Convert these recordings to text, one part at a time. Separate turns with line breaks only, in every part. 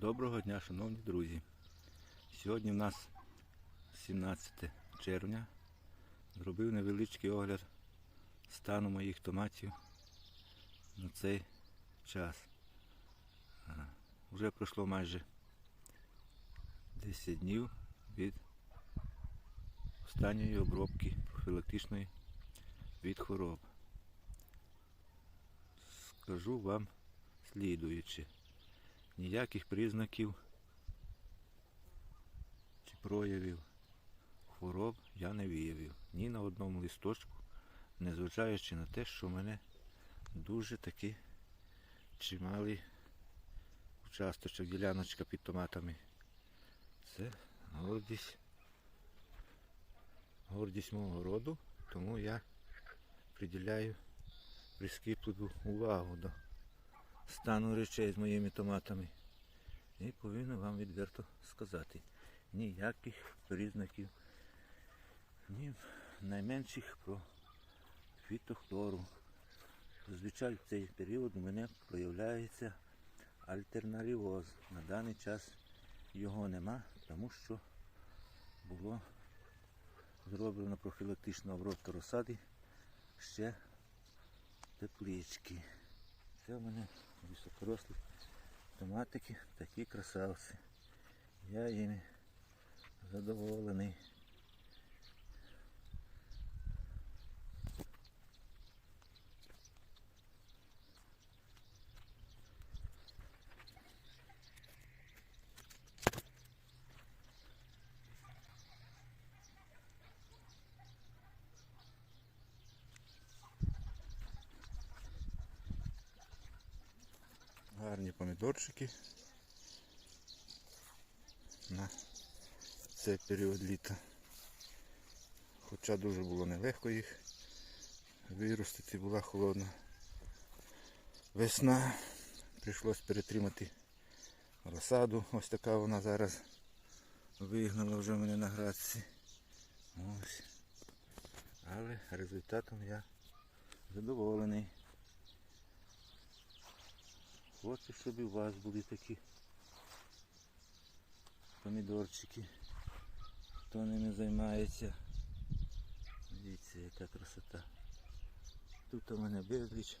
Доброго дня, шановні друзі. Сьогодні в нас 17 червня. Зробив невеличкий огляд стану моїх томатів на цей час. Вже пройшло майже 10 днів від останньої обробки профілактичної від хвороб. Скажу вам слідуючи ніяких признаків чи проявів хвороб я не виявив ні на одному листочку, незважаючи на те, що в мене дуже таки чималий участочок, діляночка під томатами. Це гордість, гордість мого роду, тому я приділяю прискіпливу увагу до стану речей з моїми томатами. І повинен вам відверто сказати. Ніяких признаків, ні найменших про фітохлору. Зазвичай в цей період у мене проявляється альтернаріоз. На даний час його нема, тому що було зроблено профілактична обробка розсади ще теплички. Це в мене високорослі томатики, такі красавці. Я їми задоволений. Гарні помідорчики на цей період літа. Хоча дуже було нелегко їх виростити, була холодна весна. Прийшлось перетримати розсаду. Ось така вона зараз вигнала вже мене на градці. Ось. Але результатом я задоволений. Хочу, щоб і у вас були такі помідорчики. Хто ними займається. Дивіться, яка красота. Тут у мене безліч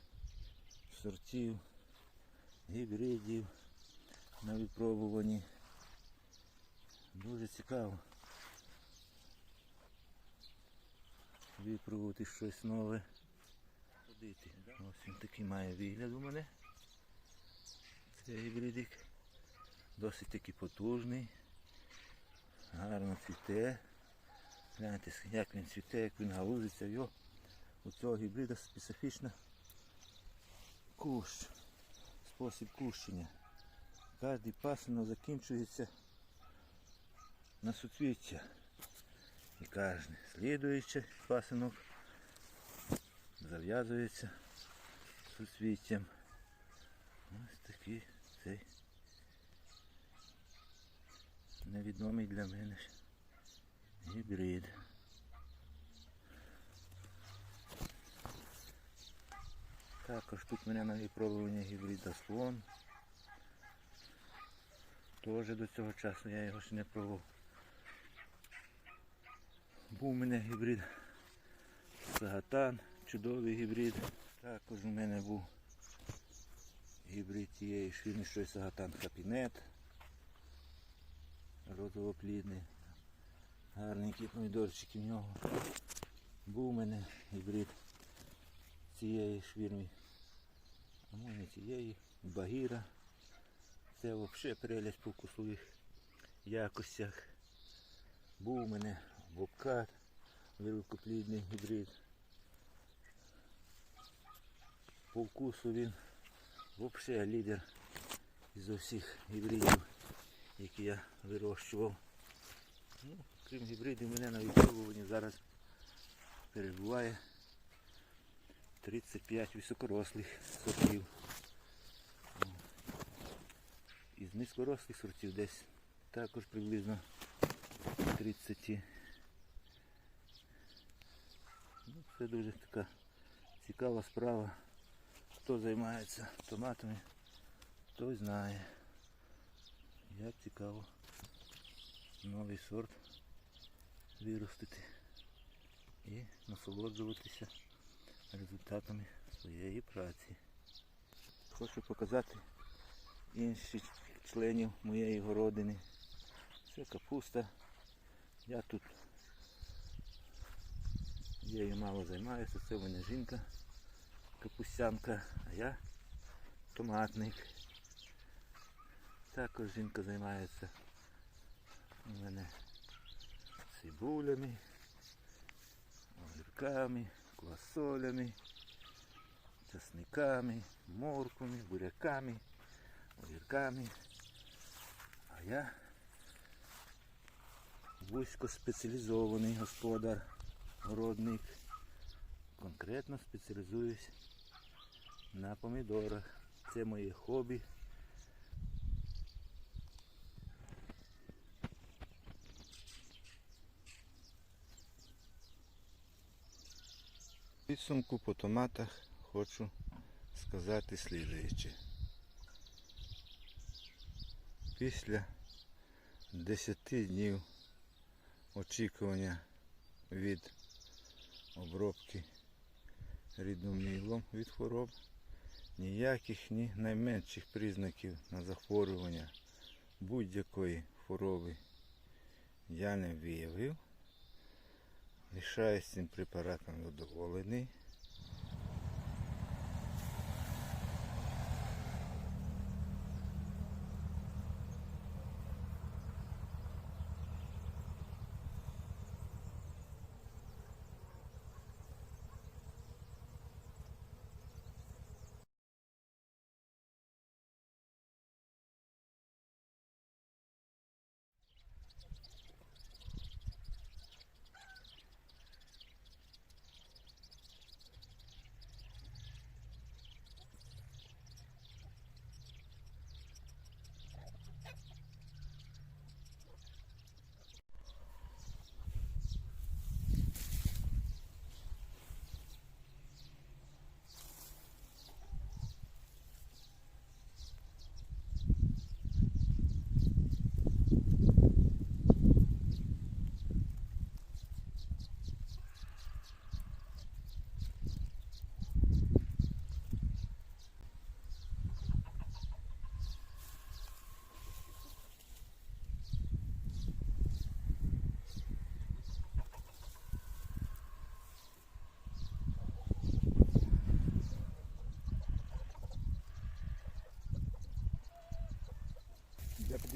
сортів, гібридів на випробуванні. Дуже цікаво випробувати щось нове. Ходити. Ось він такий має вигляд у мене. Гібридик. Досить таки потужний. Гарно цвіте. Гляньте, як він цвіте, як він галузиться. Його у цього гібрида специфічна кущ. Спосіб кущення. Кожний пасинок закінчується на суцвіття. І кожен слідуючий пасинок зав'язується суцвіттям. Ось такий цей невідомий для мене гібрид. Також тут мене на випробування гібрида слон. Теж до цього часу я його ще не пробував. Був у мене гібрид Сагатан, чудовий гібрид. Також у мене був гібрид тієї швірни, що й Сагатан Хапінет. Розовоплідний. Гарненькі помідорчики в нього. Був у мене гібрид цієї швірми. А може не цієї, Багіра. Це взагалі прелість по вкусових якостях. Був у мене Бобкат, великоплідний гібрид. По вкусу він взагалі лідер із усіх гібридів, які я вирощував. Ну, крім гібридів, мене на випробуванні зараз перебуває 35 високорослих сортів. Із низькорослих сортів десь також приблизно 30. Ну, це дуже така цікава справа. Хто займається томатами, той знає. Як цікаво новий сорт виростити і насолоджуватися результатами своєї праці. Хочу показати інших членів моєї городини. Це капуста. Я тут Її мало займаюся, це мене жінка капустянка, а я томатник. Також жінка займається у мене цибулями, огірками, квасолями, часниками, морквами, буряками, огірками. А я вузькоспеціалізований господар городник. Конкретно спеціалізуюсь на помідорах. Це моє хобі. Підсумку по томатах хочу сказати слідуюче. Після 10 днів очікування від обробки рідним мілом від хвороб. Ніяких ні найменших признаків на захворювання будь-якої хвороби я не виявив. Лишаюсь цим препаратом задоволений.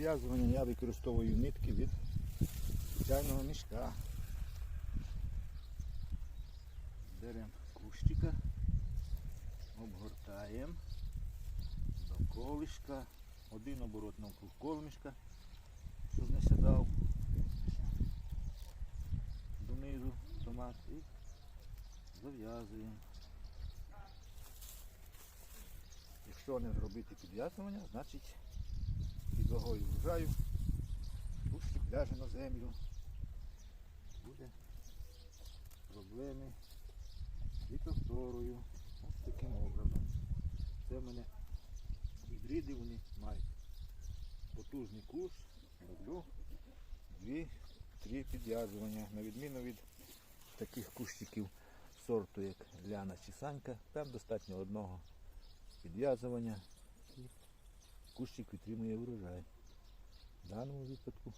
Для підв'язування я використовую нитки від звичайного мішка. Беремо кущика, обгортаємо до колишка, один оборот навкруг колмішка, щоб не сідав донизу томат і зав'язуємо. Якщо не зробити підв'язування, значить вагою врожаю, кущик ляже на землю, буде проблеми з повторою. Ось таким образом. Це в мене гібриди вони мають. Потужний куш, роблю дві-три підв'язування, на відміну від таких кущиків сорту, як Ляна чи Санька, там достатньо одного підв'язування кущик витримує врожай. В даному випадку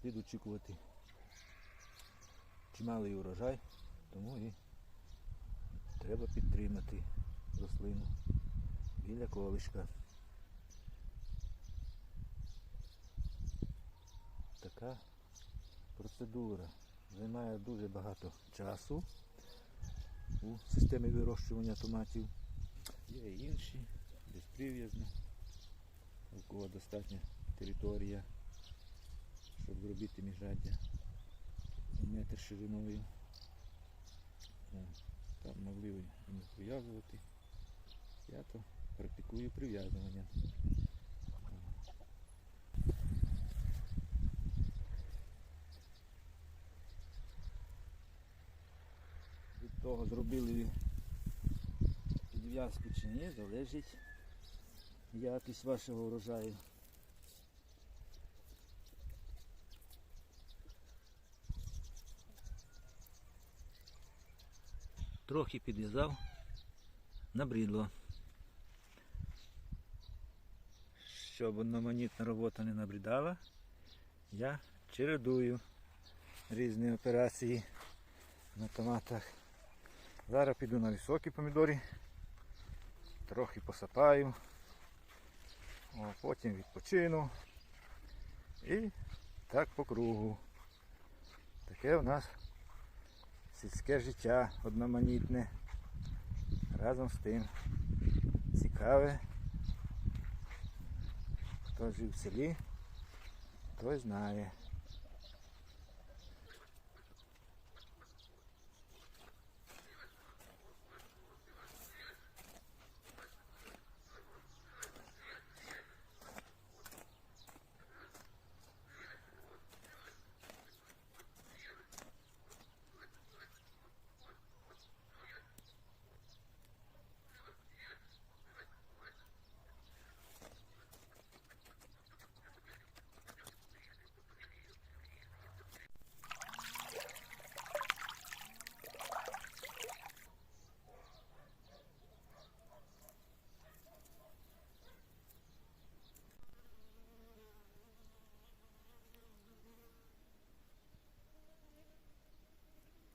слід очікувати чималий урожай, тому і треба підтримати рослину біля колишка. Така процедура займає дуже багато часу у системі вирощування томатів. Є інші, безприв'язні у кого достатня територія, щоб зробити міжряддя метр шириною. Там могли не прив'язувати. Я то практикую прив'язування. Від того зробили підв'язку чи ні, залежить якість вашого урожаю. Трохи підв'язав, набрідло. Щоб одноманітна робота не набрідала, я чередую різні операції на томатах. Зараз піду на високі помідори, трохи посапаю. О, потім відпочину і так по кругу. Таке у нас сільське життя одноманітне. Разом з тим цікаве. Хто жив в селі, той знає.